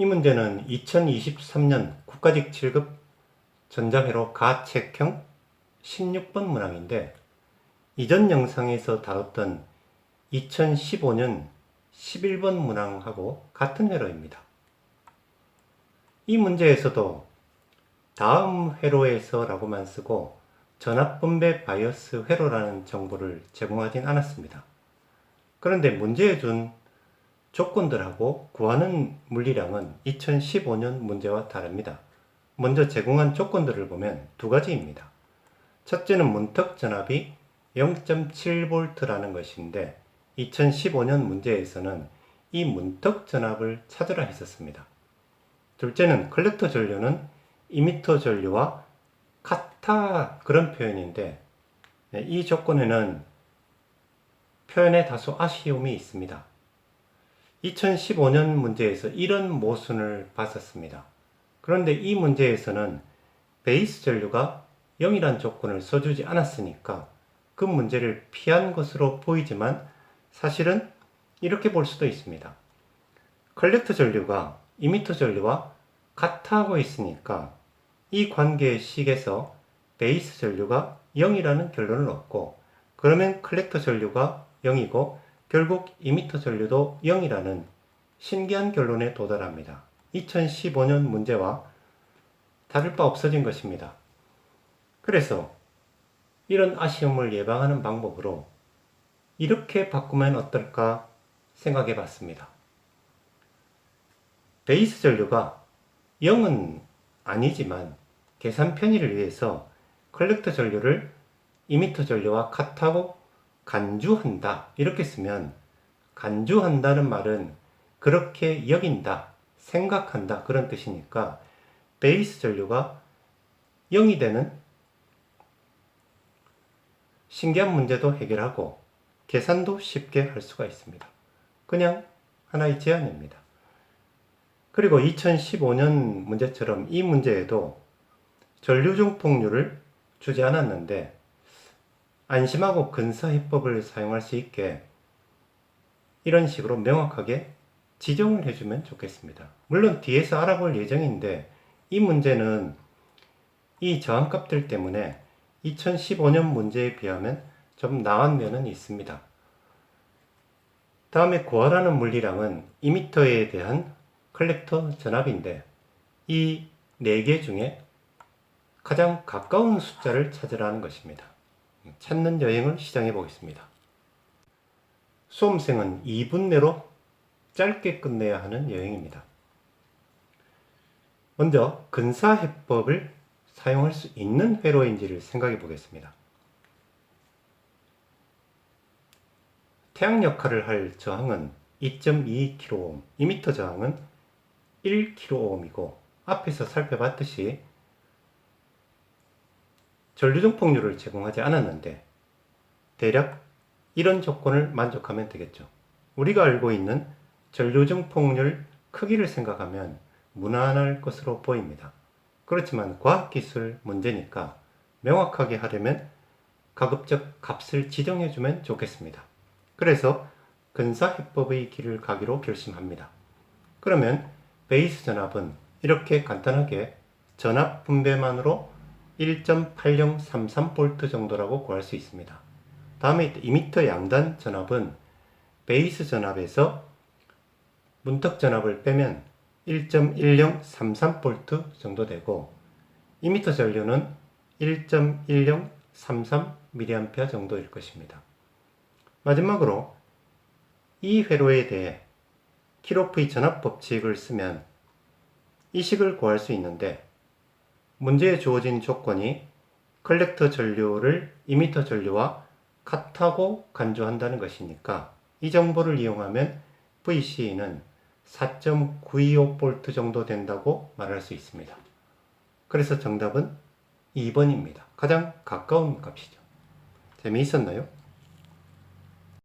이 문제는 2023년 국가직 7급 전자회로 가책형 16번 문항인데 이전 영상에서 다뤘던 2015년 11번 문항하고 같은 회로입니다. 이 문제에서도 다음 회로에서 라고만 쓰고 전압분배 바이어스 회로라는 정보를 제공하진 않았습니다. 그런데 문제에 준 조건들하고 구하는 물리량은 2015년 문제와 다릅니다. 먼저 제공한 조건들을 보면 두 가지입니다. 첫째는 문턱 전압이 0.7V라는 것인데 2015년 문제에서는 이 문턱 전압을 찾으라 했었습니다. 둘째는 컬렉터 전류는 이미터 전류와 같아 그런 표현인데 네, 이 조건에는 표현에 다소 아쉬움이 있습니다. 2015년 문제에서 이런 모순을 봤었습니다. 그런데 이 문제에서는 베이스 전류가 0이란 조건을 써주지 않았으니까 그 문제를 피한 것으로 보이지만 사실은 이렇게 볼 수도 있습니다. 컬렉터 전류가 이미터 전류와 같아하고 있으니까 이 관계의 식에서 베이스 전류가 0이라는 결론을 얻고 그러면 컬렉터 전류가 0이고 결국 이미터 전류도 0이라는 신기한 결론에 도달합니다. 2015년 문제와 다를 바 없어진 것입니다. 그래서 이런 아쉬움을 예방하는 방법으로 이렇게 바꾸면 어떨까 생각해 봤습니다. 베이스 전류가 0은 아니지만 계산 편의를 위해서 컬렉터 전류를 이미터 전류와 같하고 간주한다 이렇게 쓰면 간주한다는 말은 그렇게 여긴다 생각한다 그런 뜻이니까 베이스 전류가 0이 되는 신기한 문제도 해결하고 계산도 쉽게 할 수가 있습니다. 그냥 하나의 제안입니다. 그리고 2015년 문제처럼 이 문제에도 전류중 폭류를 주지 않았는데 안심하고 근사해법을 사용할 수 있게 이런 식으로 명확하게 지정을 해주면 좋겠습니다. 물론 뒤에서 알아볼 예정인데 이 문제는 이 저항값들 때문에 2015년 문제에 비하면 좀 나은 면은 있습니다. 다음에 구하라는 물리량은 2m에 대한 컬렉터 전압인데 이 4개 중에 가장 가까운 숫자를 찾으라는 것입니다. 찾는 여행을 시작해 보겠습니다. 수험생은 2분 내로 짧게 끝내야 하는 여행입니다. 먼저 근사해법을 사용할 수 있는 회로인지를 생각해 보겠습니다. 태양 역할을 할 저항은 2.2kΩ, 2m 저항은 1kΩ이고 앞에서 살펴봤듯이 전류중 폭류를 제공하지 않았는데 대략 이런 조건을 만족하면 되겠죠. 우리가 알고 있는 전류중 폭률 크기를 생각하면 무난할 것으로 보입니다. 그렇지만 과학기술 문제니까 명확하게 하려면 가급적 값을 지정해주면 좋겠습니다. 그래서 근사해법의 길을 가기로 결심합니다. 그러면 베이스 전압은 이렇게 간단하게 전압 분배만으로 1.8033V 정도라고 구할 수 있습니다. 다음에 2m 양단 전압은 베이스 전압에서 문턱 전압을 빼면 1.1033V 정도 되고 2m 전류는 1.1033mA 정도일 것입니다. 마지막으로 이 회로에 대해 키로프의 전압 법칙을 쓰면 이 식을 구할 수 있는데 문제에 주어진 조건이 컬렉터 전류를 2m 전류와 같다고 간주한다는 것이니까 이 정보를 이용하면 VC는 4.925V 정도 된다고 말할 수 있습니다. 그래서 정답은 2번입니다. 가장 가까운 값이죠. 재미있었나요?